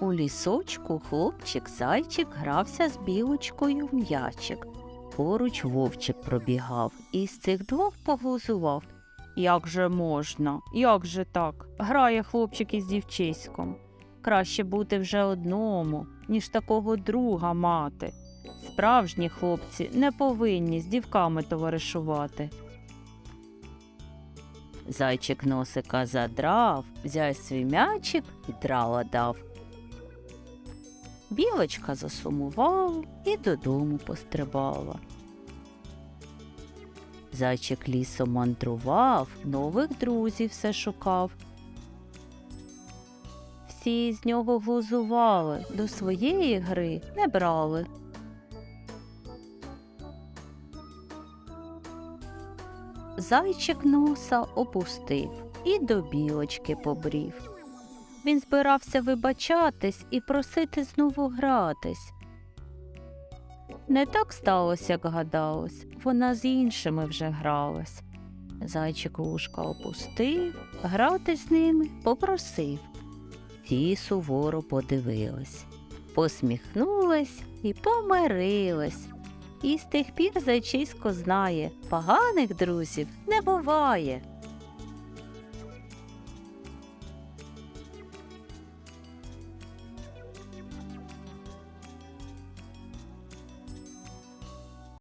У лісочку хлопчик зайчик грався з білочкою в м'ячик. Поруч вовчик пробігав і з цих двох поглузував. Як же можна? Як же так? Грає хлопчик із дівчиськом. Краще бути вже одному, ніж такого друга мати. Справжні хлопці не повинні з дівками товаришувати. Зайчик носика задрав, взяв свій м'ячик і драла дав. Білочка засумувала і додому пострибала. Зайчик лісом мандрував, нових друзів все шукав. Всі з нього глузували, до своєї гри не брали. Зайчик носа опустив і до білочки побрів. Він збирався вибачатись і просити знову гратись. Не так сталося, як гадалось, вона з іншими вже гралась. Зайчик вушка опустив, грати з ними попросив. Ті суворо подивились, посміхнулись і помирились. І з тих пір зайчисько знає, поганих друзів не буває.